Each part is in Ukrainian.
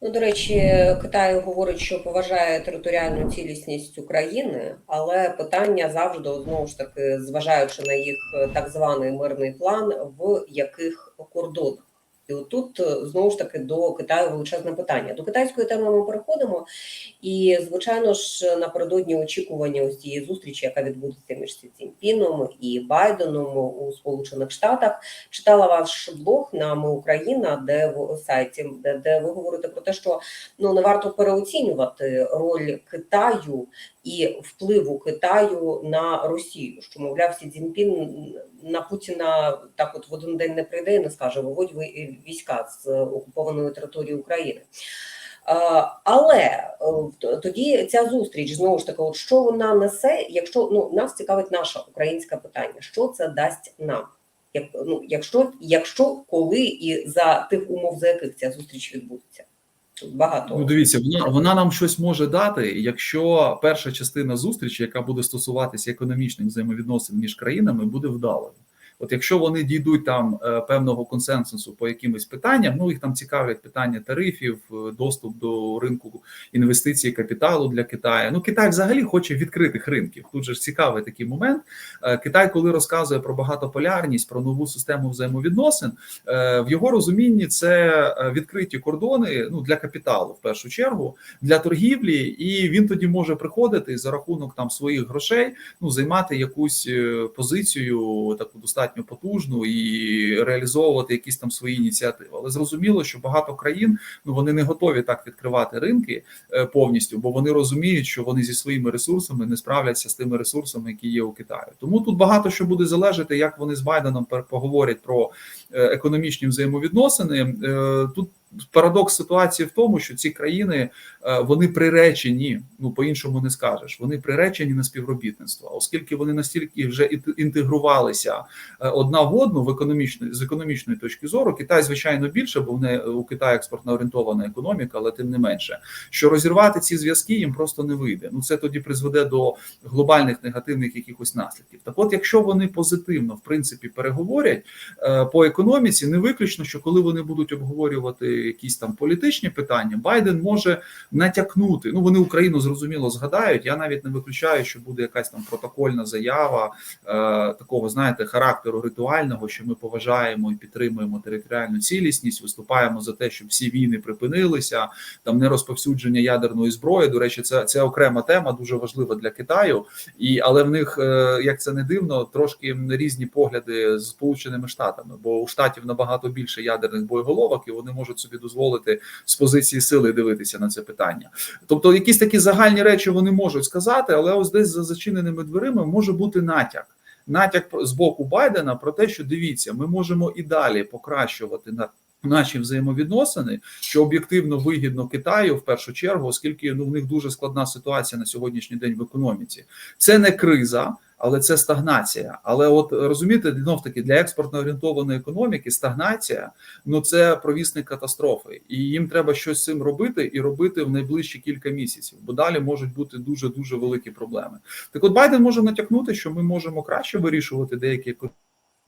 Ну, до речі, Китай говорить, що поважає територіальну цілісність України, але питання завжди знову ж таки, зважаючи на їх так званий мирний план, в яких кордонах. І отут е, знову ж таки до Китаю величезне питання. До китайської теми ми переходимо. І, звичайно ж, напередодні очікування ось цієї зустрічі, яка відбудеться між Сі Цзіньпіном і Байденом у Сполучених Штатах, читала ваш блог на Ми Україна, де в сайті, де, де ви говорите про те, що ну не варто переоцінювати роль Китаю і впливу Китаю на Росію. Що мовляв, Сі Цзіньпін на Путіна так, от в один день не прийде і не скаже: виводь ви війська з окупованої території України. Е, Але е, тоді ця зустріч знову ж таки, от що вона несе, якщо ну нас цікавить наше українське питання, що це дасть нам? Як ну, якщо, якщо коли і за тих умов, за яких ця зустріч відбудеться, багато Ну, дивіться, вона вона нам щось може дати, якщо перша частина зустрічі, яка буде стосуватися економічних взаємовідносин між країнами, буде вдалою. От якщо вони дійдуть там е, певного консенсусу по якимось питанням, ну їх там цікавлять питання тарифів, е, доступ до ринку інвестицій, капіталу для Китаю. Ну Китай взагалі хоче відкритих ринків. Тут же ж цікавий такий момент. Е, Китай, коли розказує про багатополярність, про нову систему взаємовідносин, в його розумінні це відкриті кордони ну для капіталу в першу чергу для торгівлі, і він тоді може приходити за рахунок там своїх грошей, ну займати якусь позицію таку достатньо потужну і реалізовувати якісь там свої ініціативи. Але зрозуміло, що багато країн ну вони не готові так відкривати ринки е, повністю, бо вони розуміють, що вони зі своїми ресурсами не справляться з тими ресурсами, які є у Китаю. Тому тут багато що буде залежати, як вони з Байденом поговорять про е, економічні взаємовідносини. Е, Тут парадокс ситуації в тому, що ці країни е, вони приречені, ну по-іншому не скажеш. Вони приречені на співробітництво, оскільки вони настільки вже інтегрувалися е, одна в одну в економічної з економічної точки зору. Китай, звичайно, більше, бо вони у Китаї експортно орієнтована економіка, але тим не менше, що розірвати ці зв'язки їм просто не вийде. Ну це тоді призведе до глобальних негативних якихось наслідків. Так, от, якщо вони позитивно в принципі переговорять е, по економіці, не виключно, що коли вони будуть обговорювати якісь там політичні питання, Байден може натякнути. Ну вони Україну зрозуміло згадають. Я навіть не виключаю, що буде якась там протокольна заява е, такого, знаєте, характеру ритуального, що ми поважаємо і підтримуємо територіальну цілісність, виступаємо за те, щоб всі війни припинилися, там не розповсюдження ядерної зброї. До речі, це, це окрема тема, дуже важлива для Китаю, і але в них, е, як це не дивно, трошки різні погляди з Сполученими Штатами, бо у штатів набагато більше ядерних боєголовок, і вони можуть собі дозволити з позиції сили дивитися на це питання. Тобто, якісь такі загальні речі вони можуть сказати, але ось десь за зачиненими дверима може бути натяк. Натяк з боку Байдена про те, що дивіться, ми можемо і далі покращувати на наші взаємовідносини, що об'єктивно вигідно Китаю в першу чергу, оскільки ну в них дуже складна ситуація на сьогоднішній день в економіці. Це не криза. Але це стагнація. Але от розумієте, знов таки для експортно орієнтованої економіки стагнація ну це провісник катастрофи, і їм треба щось з цим робити і робити в найближчі кілька місяців, бо далі можуть бути дуже дуже великі проблеми. Так, от Байден може натякнути, що ми можемо краще вирішувати деякі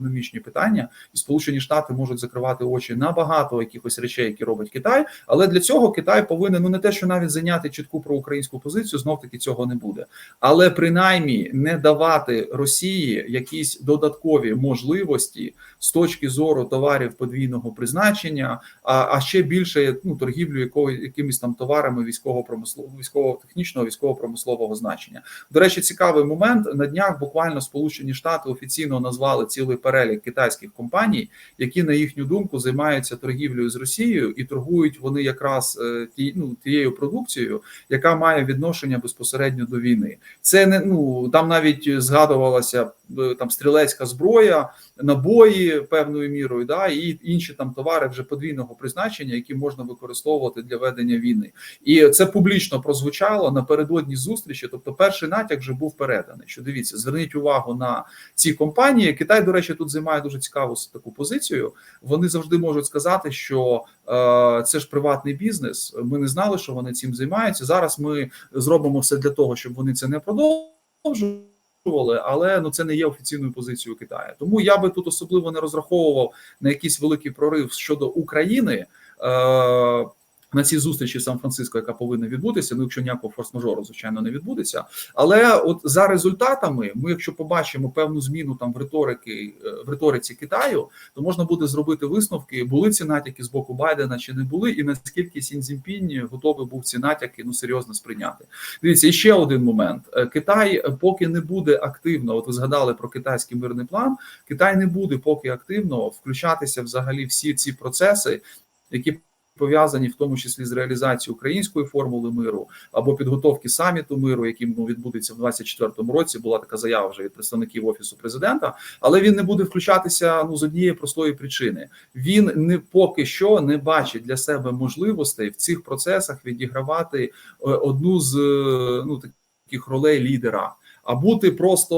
економічні питання, і Сполучені Штати можуть закривати очі на багато якихось речей, які робить Китай. Але для цього Китай повинен ну не те, що навіть зайняти чітку проукраїнську позицію, знов таки цього не буде. Але принаймні не давати Росії якісь додаткові можливості з точки зору товарів подвійного призначення, а, а ще більше ну торгівлю якою якимись там товарами військового промислового військово технічного військово-промислового значення. До речі, цікавий момент на днях буквально Сполучені Штати офіційно назвали цілий перелік китайських компаній, які на їхню думку займаються торгівлею з Росією, і торгують вони якраз е, ті, ну, тією продукцією, яка має відношення безпосередньо до війни. Це не ну там навіть згадувалася е, там стрілецька зброя, набої певною мірою, да і інші там товари вже подвійного призначення, які можна використовувати для ведення війни. І це публічно прозвучало напередодні зустрічі. Тобто, перший натяк вже був переданий. Що дивіться, зверніть увагу на ці компанії. Китай, до речі, тут займає дуже цікаву таку позицію. Вони завжди можуть сказати, що е, це ж приватний бізнес. Ми не знали, що вони цим займаються. Зараз ми зробимо все для того, щоб вони це не продовжували. Але ну це не є офіційною позицією Китаю. Тому я би тут особливо не розраховував на якийсь великий прорив щодо України. Е, на цій зустрічі в Сан-Франциско, яка повинна відбутися, ну якщо ніякого форс-мажору, звичайно, не відбудеться. Але от за результатами, ми, якщо побачимо певну зміну там в риторики е, в риториці Китаю, то можна буде зробити висновки, були ці натяки з боку Байдена чи не були, і наскільки Сін Цзіньпінь готовий був ці натяки ну серйозно сприйняти. Дивіться, і ще один момент: Е, Китай, поки не буде активно, от ви згадали про китайський мирний план. Китай не буде поки активно включатися взагалі всі ці процеси, які пов'язані в тому числі з реалізацією української формули миру або підготовки саміту миру, який ну, відбудеться в 2024 році. Була така заява вже від представників офісу президента, але він не буде включатися ну з однієї простої причини. Він не поки що не бачить для себе можливостей в цих процесах відігравати е, одну з е, ну таких ролей лідера. А бути просто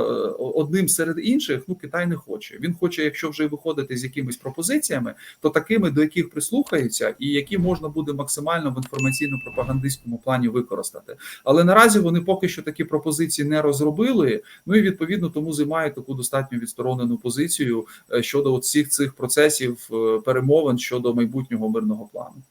е, одним серед інших, ну Китай не хоче. Він хоче, якщо вже виходити з якимись пропозиціями, то такими, до яких прислухаються, і які можна буде максимально в інформаційно-пропагандистському плані використати. Але наразі вони поки що такі пропозиції не розробили. Ну і відповідно тому займають таку достатньо відсторонену позицію е, щодо всіх цих процесів е, перемовин щодо майбутнього мирного плану.